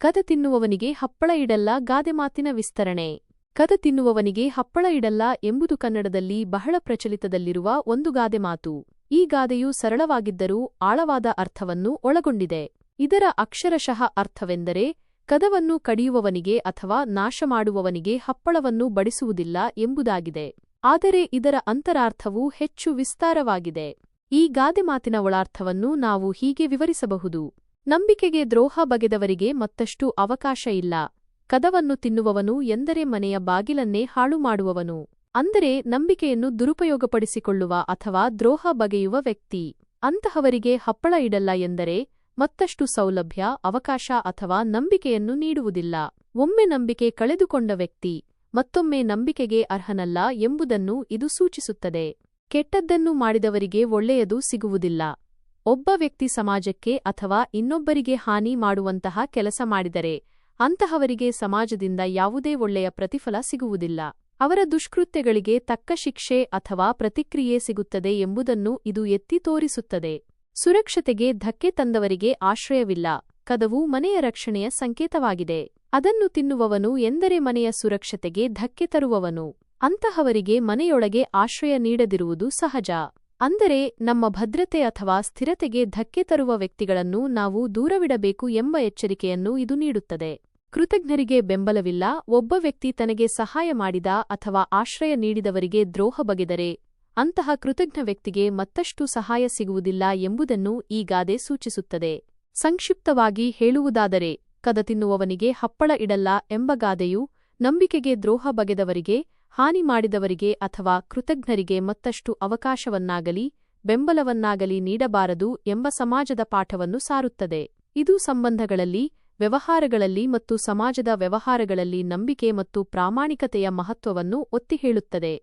ಕದ ತಿನ್ನುವವನಿಗೆ ಹಪ್ಪಳ ಇಡಲ್ಲ ಗಾದೆ ಮಾತಿನ ವಿಸ್ತರಣೆ. ಕದ ತಿನ್ನುವವನಿಗೆ ಹಪ್ಪಳ ಇಡಲ್ಲ ಎಂಬುದು ಕನ್ನಡದಲ್ಲಿ ಬಹಳ ಪ್ರಚಲಿತದಲ್ಲಿರುವ ಒಂದು ಗಾದೆ ಮಾತು. ಈ ಗಾದೆಯು ಸರಳವಾಗಿದ್ದರೂ ಆಳವಾದ ಅರ್ಥವನ್ನು ಒಳಗೊಂಡಿದೆ. ಇದರ ಅಕ್ಷರಶಃ ಅರ್ಥವೆಂದರೆ ಕದವನ್ನು ಕಡಿಯುವವನಿಗೆ ಅಥವಾ ನಾಶ ಮಾಡುವವನಿಗೆ ಹಪ್ಪಳವನ್ನು ಬಡಿಸುವುದಿಲ್ಲ ಎಂಬುದಾಗಿದೆ. ಆದರೆ ಇದರ ಅಂತರಾರ್ಥವು ಹೆಚ್ಚು ವಿಸ್ತಾರವಾಗಿದೆ. ಈ ಗಾದೆ ಮಾತಿನ ಒಳಾರ್ಥವನ್ನು ನಾವು ಹೀಗೆ ವಿವರಿಸಬಹುದು. ನಂಬಿಕೆಗೆ ದ್ರೋಹ ಬಗೆದವರಿಗೆ ಮತ್ತಷ್ಟು ಅವಕಾಶ ಇಲ್ಲ. ಕದವನ್ನು ತಿನ್ನುವವನು ಎಂದರೆ ಮನೆಯ ಬಾಗಿಲನ್ನೇ ಹಾಳು ಮಾಡುವವನು ಅಂದರೆ ನಂಬಿಕೆಯನ್ನು ದುರುಪಯೋಗಪಡಿಸಿಕೊಳ್ಳುವ ಅಥವಾ ದ್ರೋಹ ಬಗೆಯುವ ವ್ಯಕ್ತಿ. ಅಂತಹವರಿಗೆ ಹಪ್ಪಳ ಇಡಲ್ಲ ಎಂದರೆ ಮತ್ತಷ್ಟು ಸೌಲಭ್ಯ, ಅವಕಾಶ ಅಥವಾ ನಂಬಿಕೆಯನ್ನು ನೀಡುವುದಿಲ್ಲ. ಒಮ್ಮೆ ನಂಬಿಕೆ ಕಳೆದುಕೊಂಡ ವ್ಯಕ್ತಿ ಮತ್ತೊಮ್ಮೆ ನಂಬಿಕೆಗೆ ಅರ್ಹನಲ್ಲ ಎಂಬುದನ್ನು ಇದು ಸೂಚಿಸುತ್ತದೆ. ಕೆಟ್ಟದ್ದನ್ನು ಮಾಡಿದವರಿಗೆ ಒಳ್ಳೆಯದು ಸಿಗುವುದಿಲ್ಲ. ಒಬ್ಬ ವ್ಯಕ್ತಿ ಸಮಾಜಕ್ಕೆ ಅಥವಾ ಇನ್ನೊಬ್ಬರಿಗೆ ಹಾನಿ ಮಾಡುವಂತಹ ಕೆಲಸ ಮಾಡಿದರೆ ಅಂತಹವರಿಗೆ ಸಮಾಜದಿಂದ ಯಾವುದೇ ಒಳ್ಳೆಯ ಪ್ರತಿಫಲ ಸಿಗುವುದಿಲ್ಲ. ಅವರ ದುಷ್ಕೃತ್ಯಗಳಿಗೆ ತಕ್ಕ ಶಿಕ್ಷೆ ಅಥವಾ ಪ್ರತಿಕ್ರಿಯೆ ಸಿಗುತ್ತದೆ ಎಂಬುದನ್ನು ಇದು ಎತ್ತಿ ತೋರಿಸುತ್ತದೆ. ಸುರಕ್ಷತೆಗೆ ಧಕ್ಕೆ ತಂದವರಿಗೆ ಆಶ್ರಯವಿಲ್ಲ. ಕದವು ಮನೆಯ ರಕ್ಷಣೆಯ ಸಂಕೇತವಾಗಿದೆ. ಅದನ್ನು ತಿನ್ನುವವನು ಎಂದರೆ ಮನೆಯ ಸುರಕ್ಷತೆಗೆ ಧಕ್ಕೆ ತರುವವನು. ಅಂತಹವರಿಗೆ ಮನೆಯೊಳಗೆ ಆಶ್ರಯ ನೀಡದಿರುವುದು ಸಹಜ. ಅಂದರೆ ನಮ್ಮ ಭದ್ರತೆ ಅಥವಾ ಸ್ಥಿರತೆಗೆ ಧಕ್ಕೆ ತರುವ ವ್ಯಕ್ತಿಗಳನ್ನು ನಾವು ದೂರವಿಡಬೇಕು ಎಂಬ ಎಚ್ಚರಿಕೆಯನ್ನು ಇದು ನೀಡುತ್ತದೆ. ಕೃತಜ್ಞರಿಗೆ ಬೆಂಬಲವಿಲ್ಲ, ಒಬ್ಬ ವ್ಯಕ್ತಿ ತನಗೆ ಸಹಾಯ ಮಾಡಿದ ಅಥವಾ ಆಶ್ರಯ ನೀಡಿದವರಿಗೆ ದ್ರೋಹ ಬಗೆದರೆ, ಅಂತಹ ಕೃತಜ್ಞ ವ್ಯಕ್ತಿಗೆ ಮತ್ತಷ್ಟು ಸಹಾಯ ಸಿಗುವುದಿಲ್ಲ ಎಂಬುದನ್ನು ಈ ಗಾದೆ ಸೂಚಿಸುತ್ತದೆ. ಸಂಕ್ಷಿಪ್ತವಾಗಿ ಹೇಳುವುದಾದರೆ, ಕದ ತಿನ್ನುವವನಿಗೆ ಹಪ್ಪಳ ಇಡಲ್ಲ ಎಂಬ ಗಾದೆಯು ನಂಬಿಕೆಗೆ ದ್ರೋಹ ಬಗೆದವರಿಗೆ ಹಾನಿ ಮಾಡಿದವರಿಗೆ ಅಥವಾ ಕೃತಜ್ಞರಿಗೆ ಮತ್ತಷ್ಟು ಅವಕಾಶವನ್ನಾಗಲಿ, ಬೆಂಬಲವನ್ನಾಗಲಿ ನೀಡಬಾರದು ಎಂಬ ಸಮಾಜದ ಪಾಠವನ್ನು ಸಾರುತ್ತದೆ. ಇದು ಸಂಬಂಧಗಳಲ್ಲಿ, ವ್ಯವಹಾರಗಳಲ್ಲಿ ಮತ್ತು ಸಮಾಜದ ವ್ಯವಹಾರಗಳಲ್ಲಿ ನಂಬಿಕೆ ಮತ್ತು ಪ್ರಾಮಾಣಿಕತೆಯ ಮಹತ್ವವನ್ನು ಒತ್ತಿ ಹೇಳುತ್ತದೆ